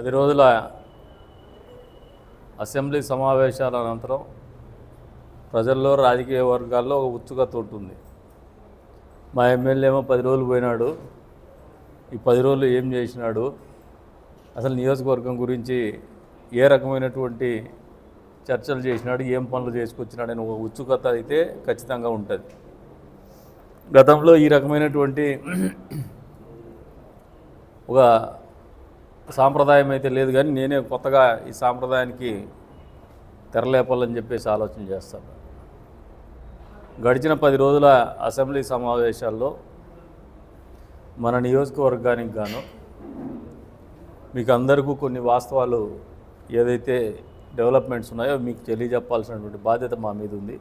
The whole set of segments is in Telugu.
పది రోజుల అసెంబ్లీ సమావేశాల అనంతరం ప్రజల్లో రాజకీయ వర్గాల్లో ఒక ఉత్సుకత ఉంటుంది. మా ఎమ్మెల్యే ఏమో పది రోజులు పోయినాడు. ఈ పది రోజులు ఏం చేసినాడు? అసలు నియోజకవర్గం గురించి ఏ రకమైనటువంటి చర్చలు చేసినాడు? ఏం పనులు చేసుకొచ్చినాడు అని ఒక ఉత్సుకత అయితే ఖచ్చితంగా ఉంటుంది. గతంలో ఈ రకమైనటువంటి ఒక సాంప్రదాయం అయితే లేదు కానీ నేనే కొత్తగా ఈ సాంప్రదాయానికి తెరలేపాలని చెప్పేసి ఆలోచన చేస్తాను. గడిచిన పది రోజుల అసెంబ్లీ సమావేశాల్లో మన నియోజకవర్గానికి గాను మీకు అందరికీ కొన్ని వాస్తవాలు ఏదైతే డెవలప్మెంట్స్ ఉన్నాయో మీకు తెలియజెప్పాల్సినటువంటి బాధ్యత మా మీద ఉంది.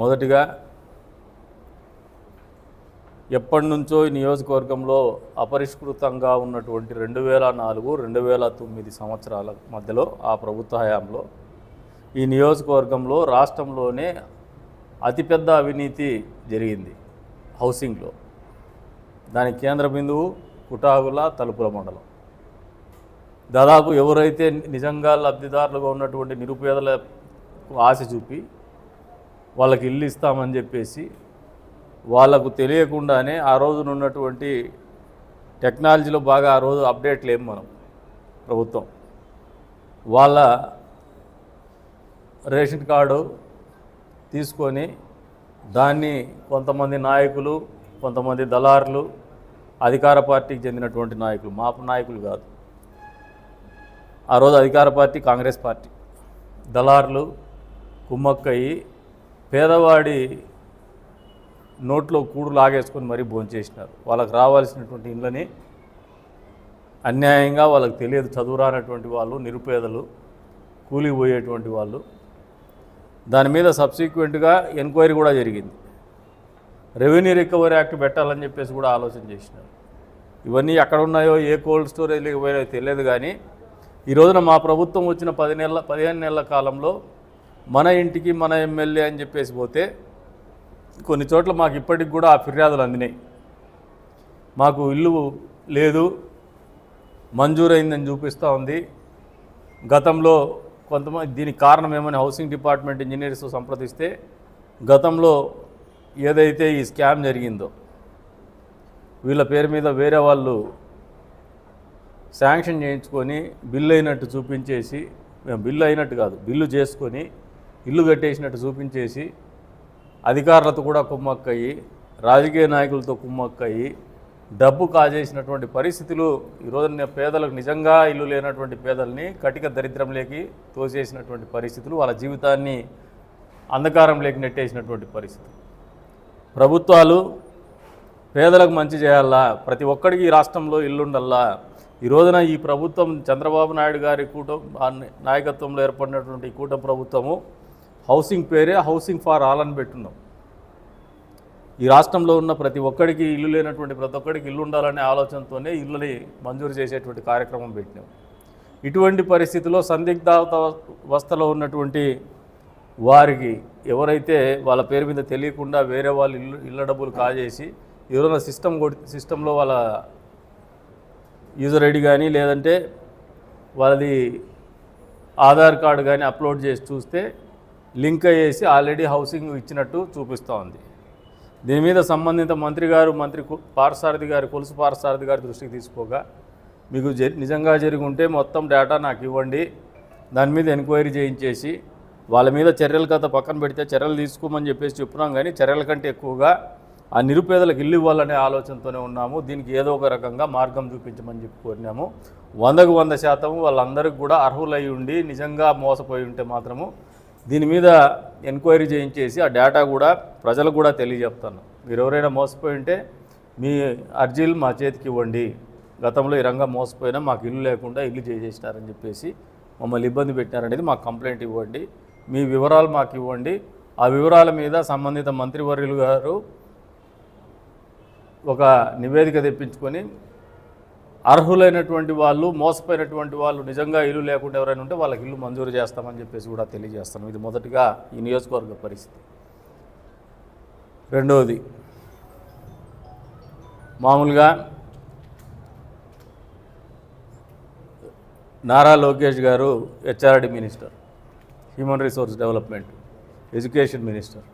మొదటిగా ఎప్పటి నుంచో ఈ నియోజకవర్గంలో అపరిష్కృతంగా ఉన్నటువంటి రెండు వేల నాలుగు రెండు వేల తొమ్మిది సంవత్సరాల మధ్యలో ఆ ప్రభుత్వ హయాంలో ఈ నియోజకవర్గంలో రాష్ట్రంలోనే అతిపెద్ద అవినీతి జరిగింది హౌసింగ్లో. దాని కేంద్ర బిందువు కుటాగుల తలుపుల మండలం. దాదాపు ఎవరైతే నిజంగా లబ్ధిదారులుగా ఉన్నటువంటి నిరుపేదలకు ఆశ చూపి వాళ్ళకి ఇల్లు ఇస్తామని చెప్పేసి వాళ్ళకు తెలియకుండానే ఆ రోజున ఉన్నటువంటి టెక్నాలజీలో బాగా ఆ రోజు అప్డేట్ లేము మనం ప్రభుత్వం. వాళ్ళ రేషన్ కార్డు తీసుకొని దాన్ని కొంతమంది నాయకులు కొంతమంది దళారులు అధికార పార్టీకి చెందినటువంటి నాయకులు మా నాయకులు కాదు. ఆ రోజు అధికార పార్టీ కాంగ్రెస్ పార్టీ. దళారులు కుమ్మక్కయ్యి పేదవాడి నోట్లో కూడు లాగేసుకొని మరీ భోంచేసినారు. వాళ్ళకి రావాల్సినటువంటి ఇండ్లని అన్యాయంగా వాళ్ళకి తెలియదు చదువురానటువంటి వాళ్ళు నిరుపేదలు కూలికి పోయేటువంటి వాళ్ళు. దాని మీద సబ్సిక్వెంట్గా ఎంక్వైరీ కూడా జరిగింది. రెవెన్యూ రికవరీ యాక్ట్ పెట్టాలని చెప్పేసి కూడా ఆలోచన చేసినారు. ఇవన్నీ ఎక్కడ ఉన్నాయో ఏ కోల్డ్ స్టోరేజ్కి పోయాయో తెలియదు కానీ ఈ రోజున మా ప్రభుత్వం వచ్చిన పది నెలల పదిహేను నెలల కాలంలో మన ఇంటికి మన ఎమ్మెల్యే అని చెప్పేసి పోతే కొన్ని చోట్ల మాకు ఇప్పటికి కూడా ఆ ఫిర్యాదులు అందినాయి. మాకు ఇల్లు లేదు మంజూరైందని చూపిస్తూ ఉంది. గతంలో కొంతమంది దీనికి కారణం ఏమని హౌసింగ్ డిపార్ట్మెంట్ ఇంజనీర్స్ సంప్రదిస్తే గతంలో ఏదైతే ఈ స్కామ్ జరిగిందో వీళ్ళ పేరు మీద వేరే వాళ్ళు శాంక్షన్ చేయించుకొని బిల్లు అయినట్టు చూపించేసి బిల్లు అయినట్టు కాదు బిల్లు చేసుకొని ఇల్లు కట్టేసినట్టు చూపించేసి అధికారులతో కూడా కుమ్మక్కయ్యి రాజకీయ నాయకులతో కుమ్మక్కయ్యి డబ్బు కాజేసినటువంటి పరిస్థితులు ఈరోజు పేదలకు నిజంగా ఇల్లు లేనటువంటి పేదల్ని కటిక దరిద్రంలోకి తోసేసినటువంటి పరిస్థితులు వాళ్ళ జీవితాన్ని అంధకారంలోకి నెట్టేసినటువంటి పరిస్థితులు. ప్రభుత్వాలు పేదలకు మంచి చేయాలా? ప్రతి ఒక్కడికి ఈ రాష్ట్రంలో ఇల్లుండల్లా ఈ రోజున ఈ ప్రభుత్వం చంద్రబాబు నాయుడు గారి కూట నాయకత్వంలో ఏర్పడినటువంటి ఈ కూట ప్రభుత్వము హౌసింగ్ పేరే హౌసింగ్ ఫార్ ఆల్ అని పెట్టున్నాం. ఈ రాష్ట్రంలో ఉన్న ప్రతి ఒక్కడికి ఇల్లు లేనటువంటి ప్రతి ఒక్కడికి ఇల్లు ఉండాలనే ఆలోచనతోనే ఇల్లుని మంజూరు చేసేటువంటి కార్యక్రమం పెట్టినాం. ఇటువంటి పరిస్థితిలో సందిగ్ధావస్థలో ఉన్నటువంటి వారికి ఎవరైతే వాళ్ళ పేరు మీద తెలియకుండా వేరే వాళ్ళు ఇల్లు ఇళ్ళ డబ్బులు కాజేసి ఎవరైనా సిస్టమ్ కొడి సిస్టంలో వాళ్ళ యూజర్ ఐడి కానీ లేదంటే వాళ్ళది ఆధార్ కార్డు కానీ అప్లోడ్ చేసి చూస్తే లింక్ అయ్యేసి ఆల్రెడీ హౌసింగ్ ఇచ్చినట్టు చూపిస్తూ ఉంది. దీని మీద సంబంధిత మంత్రి గారు మంత్రి కు- గారు కొలుసు పారసారథి గారి దృష్టికి తీసుకోగా మీకు నిజంగా జరిగి ఉంటే మొత్తం డేటా నాకు ఇవ్వండి. దాని మీద ఎంక్వైరీ చేయించేసి వాళ్ళ మీద చర్యల కథ పక్కన పెడితే చర్యలు తీసుకోమని చెప్పేసి చెప్తున్నాం కానీ చర్యల కంటే ఎక్కువగా ఆ నిరుపేదలకు ఇల్లు ఇవ్వాలనే ఆలోచనతోనే ఉన్నాము. దీనికి ఏదో ఒక రకంగా మార్గం చూపించమని చెప్పి కోరినాము. వందకు వంద శాతం వాళ్ళందరికీ కూడా అర్హులై ఉండి నిజంగా మోసపోయి ఉంటే మాత్రము దీని మీద ఎంక్వైరీ చేయించేసి ఆ డేటా కూడా ప్రజలకు కూడా తెలియజెప్తాను మీరు ఎవరైనా మోసపోయి ఉంటే మీ అర్జీలు మా చేతికి ఇవ్వండి. గతంలో ఈ రంగం మోసపోయినా మాకు ఇల్లు లేకుండా ఇల్లు చేసేసినారని చెప్పేసి మమ్మల్ని ఇబ్బంది పెట్టినారనేది మాకు కంప్లైంట్ ఇవ్వండి. మీ వివరాలు మాకు ఇవ్వండి. ఆ వివరాల మీద సంబంధిత మంత్రివర్యులు గారు ఒక నివేదిక తెప్పించుకొని అర్హులైనటువంటి వాళ్ళు మోసపోయినటువంటి వాళ్ళు నిజంగా ఇల్లు లేకుండా ఎవరైనా ఉంటే వాళ్ళకి ఇల్లు మంజూరు చేస్తామని చెప్పేసి కూడా తెలియజేస్తాను ఇది మొదటిగా ఈ నియోజకవర్గ పరిస్థితి. రెండవది మామూలుగా నారా లోకేష్ గారు HRD minister human resource development education minister.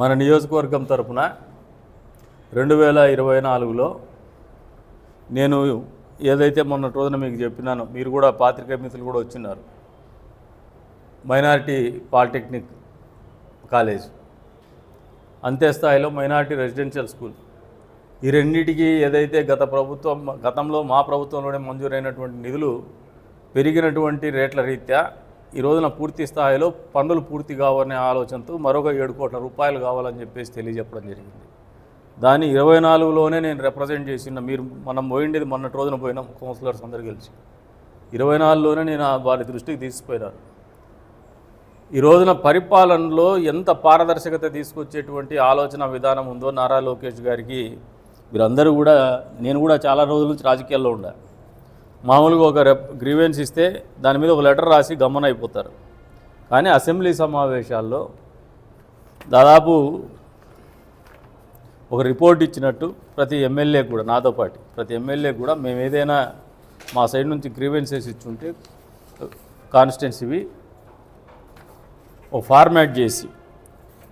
మన నియోజకవర్గం తరపున రెండు వేల ఇరవై నాలుగులో నేను ఏదైతే మొన్న రోజున మీకు చెప్పినానో మీరు కూడా పాత్రికా మిత్రులు కూడా వచ్చినారు. Minority polytechnic college. అంతే స్థాయిలో మైనారిటీ రెసిడెన్షియల్ స్కూల్. ఈ రెండింటికి ఏదైతే గత ప్రభుత్వం గతంలో మా ప్రభుత్వంలోనే మంజూరైనటువంటి నిధులు పెరిగినటువంటి రేట్ల రీత్యా ఈ రోజున పూర్తి స్థాయిలో పనులు పూర్తి కావాలనే ఆలోచనతో మరొక ఏడు కోట్ల రూపాయలు కావాలని చెప్పేసి తెలియజెప్పడం జరిగింది. దాన్ని ఇరవై నాలుగులోనే నేను రిప్రజెంట్ చేసిన మీరు మనం పోయిండేది మొన్నటి రోజున పోయినాం కౌన్సిలర్స్ అందరు కలిసి ఇరవై నాలుగులోనే నేను ఆ వారి దృష్టికి తీసుకుపోయినాను ఈ రోజున పరిపాలనలో ఎంత పారదర్శకత తీసుకొచ్చేటువంటి ఆలోచన విధానం ఉందో నారా లోకేష్ గారికి మీరందరూ కూడా నేను కూడా చాలా రోజుల నుంచి రాజకీయాల్లో ఉండా. మామూలుగా ఒక రెప్ గ్రీవెన్స్ ఇస్తే దాని మీద ఒక లెటర్ రాసి గమనైపోతారు. కానీ అసెంబ్లీ సమావేశాల్లో దాదాపు ఒక రిపోర్ట్ ఇచ్చినట్టు ప్రతి ఎమ్మెల్యే కూడా నాతో పాటు ప్రతి ఎమ్మెల్యే కూడా మేము ఏదైనా మా సైడ్ నుంచి గ్రీవెన్సెస్ ఇచ్చుంటే కాన్స్టిట్యున్సీవి ఒక ఫార్మాట్ చేసి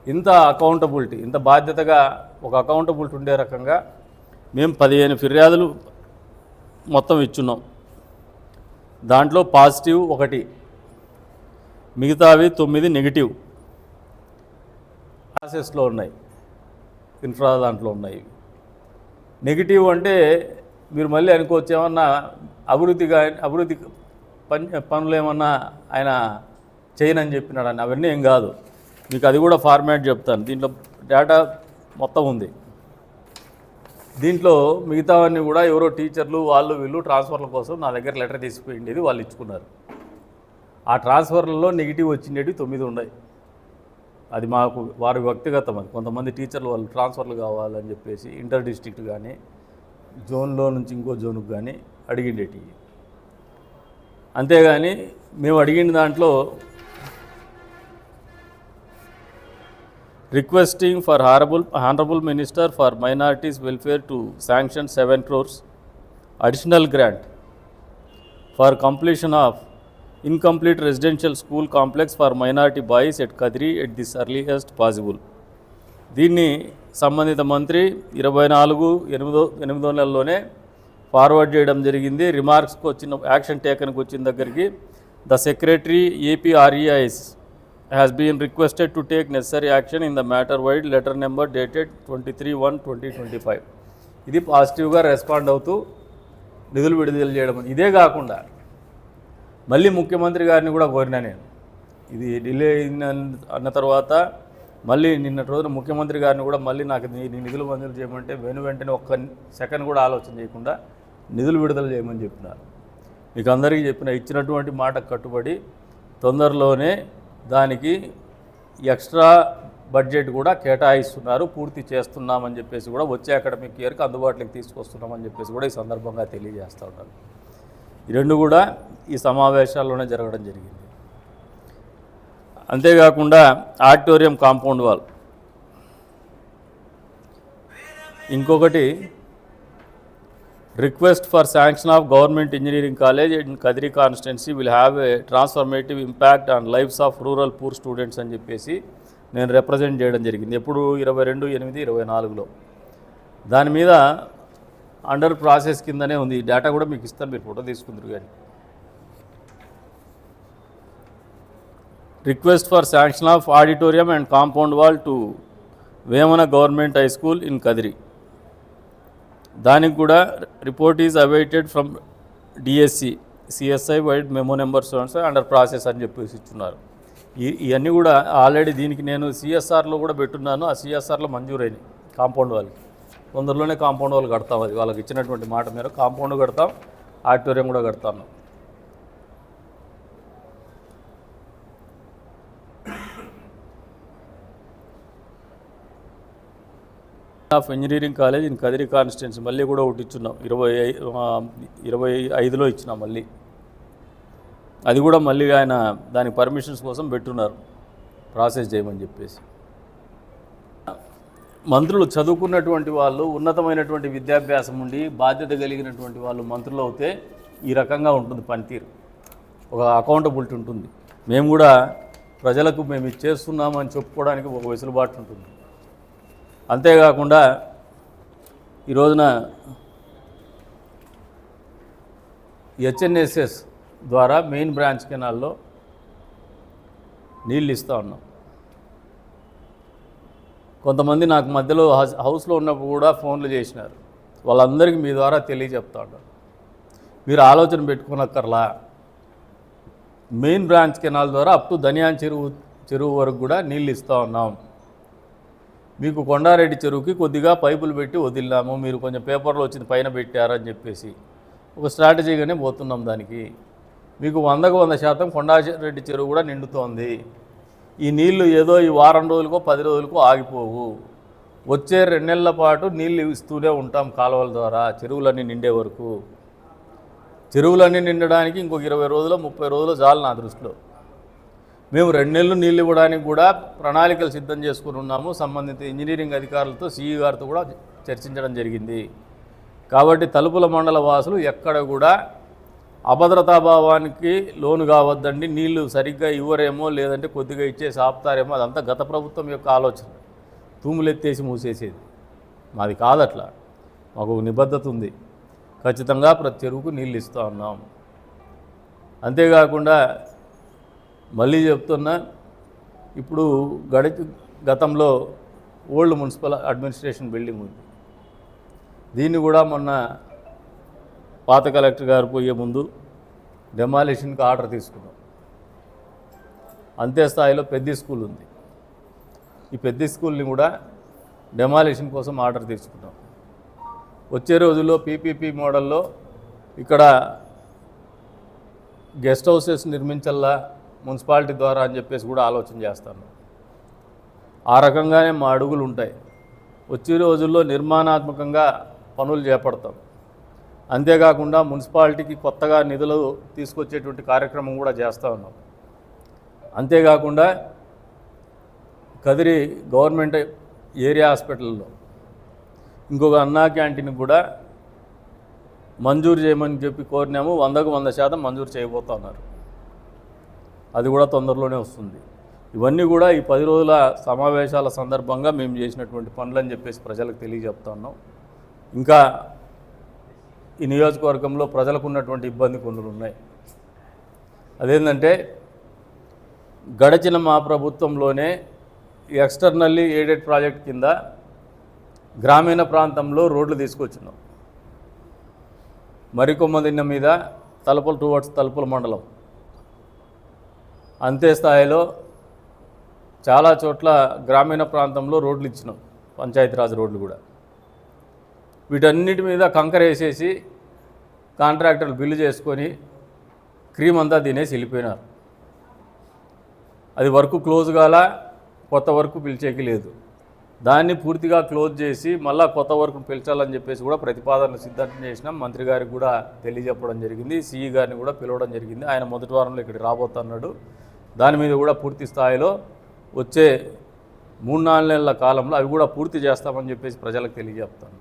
ఇంత అకౌంటబిలిటీ ఇంత బాధ్యతగా ఒక అకౌంటబిలిటీ ఉండే రకంగా మేము పదిహేను ఫిర్యాదులు మొత్తం ఇచ్చున్నాం. దాంట్లో పాజిటివ్ ఒకటి మిగతావి తొమ్మిది నెగిటివ్. ప్రాసెస్లో ఉన్నాయి. ఇన్ఫ్రా దాంట్లో ఉన్నాయి. నెగిటివ్ అంటే మీరు మళ్ళీ అనుకోవచ్చు ఏమన్నా అభివృద్ధిగా అభివృద్ధి పని పనులు ఏమన్నా ఆయన చేయనని చెప్పినాడని. అవన్నీ ఏం కాదు. మీకు అది కూడా ఫార్మాట్ చెప్తాను. దీంట్లో డేటా మొత్తం ఉంది. దీంట్లో మిగతావన్నీ కూడా ఎవరో టీచర్లు వాళ్ళు వీళ్ళు ట్రాన్స్ఫర్ల కోసం నా దగ్గర లెటర్ తీసుకుపోయిండేది వాళ్ళు ఇచ్చుకున్నారు. ఆ ట్రాన్స్ఫర్లలో నెగిటివ్ వచ్చిండేవి తొమ్మిది ఉన్నాయి. అది మాకు వారి వ్యక్తిగతం అది. కొంతమంది టీచర్లు వాళ్ళు ట్రాన్స్ఫర్లు కావాలని చెప్పేసి ఇంటర్ డిస్ట్రిక్ట్ కానీ జోన్లో నుంచి ఇంకో జోన్కి కానీ అడిగిండేటి అంతేగాని మేము అడిగిన దాంట్లో requesting for horrible honourable minister for minorities welfare to sanction seven crores additional grant for completion of incomplete residential school complex for minority boys at Kadiri at this earliest possible దీన్ని సంబంధిత మంత్రి ఇరవై నాలుగు ఎనిమిదో ఎనిమిదో నెలలోనే ఫార్వర్డ్ చేయడం జరిగింది. రిమార్క్స్కి వచ్చిన యాక్షన్ టేకన్కి వచ్చిన దగ్గరికి the secretary APREIS has been requested to take necessary action in the matter vide letter number dated twenty three one twenty twenty five ఇది పాజిటివ్గా రెస్పాండ్ అవుతూ నిధులు విడుదల చేయడం. ఇదే కాకుండా మళ్ళీ ముఖ్యమంత్రి గారిని కూడా కోరినా నేను. ఇది డిలే అయిన అన్న తర్వాత మళ్ళీ నిన్నటి రోజున ముఖ్యమంత్రి గారిని కూడా మళ్ళీ నాకు నీ నిధులు మంజూరు చేయమంటే వెను వెంటనే ఒక్క సెకండ్ కూడా ఆలోచన చేయకుండా నిధులు విడుదల చేయమని చెప్పినారు మీకు అందరికీ చెప్పిన ఇచ్చినటువంటి మాట కట్టుబడి తొందరలోనే దానికి ఎక్స్ట్రా బడ్జెట్ కూడా కేటాయిస్తున్నారు పూర్తి చేస్తున్నామని చెప్పేసి కూడా వచ్చే అకాడమిక్ ఇయర్కి అందుబాటులోకి తీసుకొస్తున్నామని చెప్పేసి కూడా ఈ సందర్భంగా తెలియజేస్తూ ఉంటాను రెండు కూడా ఈ సమావేశాల్లోనే జరగడం జరిగింది. అంతేకాకుండా ఆడిటోరియం కాంపౌండ్ వాల్. ఇంకొకటి request for sanction of government engineering college in Kadiri constituency will have a transformative impact on lives of rural poor students అని చెప్పేసి నేను రిప్రజెంట్ చేయడం జరిగింది. ఎప్పుడు? ఇరవై రెండు ఎనిమిది ఇరవై నాలుగులో. దాని మీద అండర్ ప్రాసెస్ కిందనే ఉంది. ఈ డేటా కూడా మీకు ఇస్తాను. మీరు ఫోటో తీసుకుందరు కానీ. Request for sanction of auditorium and compound wall to Vemana government high school in Kadiri. దానికి కూడా report is awaited from DSC CSI vide memo number under process అని చెప్పేసి ఇచ్చున్నారు. ఈ ఇవన్నీ కూడా ఆల్రెడీ దీనికి నేను సిఎస్ఆర్లో కూడా పెట్టున్నాను. ఆ సిఎస్ఆర్లో మంజూరైనవి కాంపౌండ్ వాళ్ళకి తొందరలోనే కాంపౌండ్ వాళ్ళు కడతాం అది. వాళ్ళకి ఇచ్చినటువంటి మాట మీద కాంపౌండ్ కడతాం ఆడిటోరియం కూడా కడతాను of engineering college in Kadiri constituency మళ్ళీ కూడా ఒకటి ఇచ్చున్నాం. ఇరవై ఇరవై ఐదులో ఇచ్చినాం మళ్ళీ. అది కూడా మళ్ళీ ఆయన దాని పర్మిషన్స్ కోసం పెట్టున్నారు. ప్రాసెస్ చేయమని చెప్పేసి. మంత్రులు చదువుకున్నటువంటి వాళ్ళు ఉన్నతమైనటువంటి విద్యాభ్యాసం ఉండి బాధ్యత కలిగినటువంటి వాళ్ళు మంత్రులు అవుతే ఈ రకంగా ఉంటుంది పనితీరు. ఒక అకౌంటబిలిటీ ఉంటుంది. మేము కూడా ప్రజలకు మేము ఇది చేస్తున్నామని చెప్పుకోవడానికి ఒక వెసులుబాటు ఉంటుంది. అంతేకాకుండా ఈ రోజున హెచ్ఎన్ఎస్ఎస్ ద్వారా మెయిన్ బ్రాంచ్ కెనాల్లో నీళ్ళు ఇస్తూ ఉన్నాం. కొంతమంది నాకు మధ్యలో హౌస్ హౌస్లో ఉన్నప్పుడు కూడా ఫోన్లు చేసినారు. వాళ్ళందరికీ మీ ద్వారా తెలియజెప్తా ఉన్నారు మీరు ఆలోచన పెట్టుకున్నక్కర్లా మెయిన్ బ్రాంచ్ కెనాల్ ద్వారా అప్ టు ధనియాన్ చెరువు చెరువు వరకు కూడా నీళ్ళు ఇస్తూ ఉన్నాం. మీకు కొండారెడ్డి చెరువుకి కొద్దిగా పైపులు పెట్టి వదిలినాము. మీరు కొంచెం పేపర్లో వచ్చింది పైన పెట్టారని చెప్పేసి. ఒక స్ట్రాటజీగానే పోతున్నాం దానికి. మీకు వందకు వంద శాతం కొండారెడ్డి చెరువు కూడా నిండుతోంది. ఈ నీళ్ళు ఏదో ఈ వారం రోజులకో పది రోజులకో ఆగిపోవు. వచ్చే రెండు నెలల పాటు నీళ్ళు ఇస్తూనే ఉంటాం కాలువల ద్వారా చెరువులన్నీ నిండే వరకు. చెరువులన్నీ నిండడానికి ఇంకొక ఇరవై రోజులు ముప్పై రోజులు చాలు నా దృష్టిలో. మేము రెండు నెలలు నీళ్ళు ఇవ్వడానికి కూడా ప్రణాళికలు సిద్ధం చేసుకుని ఉన్నాము. సంబంధిత ఇంజనీరింగ్ అధికారులతో సిఈ గారితో కూడా చర్చించడం జరిగింది. కాబట్టి తలుపుల మండల వాసులు ఎక్కడ కూడా అభద్రతాభావానికి లోను కావద్దండి నీళ్ళు సరిగ్గా ఇవ్వరేమో లేదంటే కొద్దిగా ఇచ్చేసి ఆపుతారేమో అదంతా గత ప్రభుత్వం యొక్క ఆలోచన. తూములెత్తేసి మూసేసేది. మాది కాదట్లా. మాకు నిబద్ధత ఉంది. ఖచ్చితంగా ప్రతి చెరువుకు నీళ్ళు ఇస్తూ ఉన్నాం అంతేకాకుండా మళ్ళీ చెప్తున్నా ఇప్పుడు గడిచి గతంలో ఓల్డ్ మున్సిపల్ అడ్మినిస్ట్రేషన్ బిల్డింగ్ ఉంది. దీన్ని కూడా మొన్న పాత కలెక్టర్ గారు పోయే ముందు డెమాలిషన్కి ఆర్డర్ తీసుకున్నాం. అంతే స్థాయిలో పెద్ద స్కూల్ ఉంది. ఈ పెద్ద స్కూల్ని కూడా డెమాలిషన్ కోసం ఆర్డర్ తీసుకున్నాం. వచ్చే రోజుల్లో పీపీపీ మోడల్లో ఇక్కడ గెస్ట్ హౌసెస్ నిర్మించల్లా మున్సిపాలిటీ ద్వారా అని చెప్పేసి కూడా ఆలోచన చేస్తాను. ఆ రకంగానే మా అడుగులు ఉంటాయి. వచ్చే రోజుల్లో నిర్మాణాత్మకంగా పనులు చేపడతాం. అంతేకాకుండా మున్సిపాలిటీకి కొత్తగా నిధులు తీసుకొచ్చేటువంటి కార్యక్రమం కూడా చేస్తూ ఉన్నాం. అంతేకాకుండా కదిరి గవర్నమెంట్ ఏరియా హాస్పిటల్లో ఇంకొక అన్నా క్యాంటీన్ కూడా మంజూరు చేయమని చెప్పి కోరినాము. వందకు వంద శాతం మంజూరు చేయబోతా ఉన్నారు. అది కూడా తొందరలోనే వస్తుంది. ఇవన్నీ కూడా ఈ పది రోజుల సమావేశాల సందర్భంగా మేము చేసినటువంటి పనులని చెప్పేసి ప్రజలకు తెలియజెప్తా ఉన్నాం. ఇంకా ఈ నియోజకవర్గంలో ప్రజలకు ఉన్నటువంటి ఇబ్బంది కొన్ని ఉన్నాయి. అదేంటంటే గడచిన మా ప్రభుత్వంలోనే ఎక్స్టర్నల్లీ ఎయిడెడ్ ప్రాజెక్ట్ కింద గ్రామీణ ప్రాంతంలో రోడ్లు తీసుకొచ్చినాం. మరికొమ్మదిన్న మీద తలుపుల టువర్డ్స్ తలుపుల మండలం. అంతే స్థాయిలో చాలా చోట్ల గ్రామీణ ప్రాంతంలో రోడ్లు ఇచ్చినాం పంచాయతీరాజ్ రోడ్లు కూడా. వీటన్నిటి మీద కంకర వేసేసి కాంట్రాక్టర్లు బిల్లు చేసుకొని క్రీమ్ అంతా తినేసి వెళ్ళిపోయినారు. అది వర్క్ క్లోజ్ కాల కొత్త వర్క్ పిలిచేకి లేదు. దాన్ని పూర్తిగా క్లోజ్ చేసి మళ్ళీ కొత్త వర్క్ పిలిచాలని చెప్పేసి కూడా ప్రతిపాదనలు సిద్ధం చేసినాం మంత్రి గారికి కూడా తెలియజెప్పడం జరిగింది. సిఈ గారిని కూడా పిలవడం జరిగింది. ఆయన మొదటి వారంలో ఇక్కడికి రాబోతున్నాడు. దాని మీద కూడా పూర్తి స్థాయిలో వచ్చే మూడు నాలుగు నెలల కాలంలో అవి కూడా పూర్తి చేస్తామని చెప్పేసి ప్రజలకు తెలియజెప్తాను.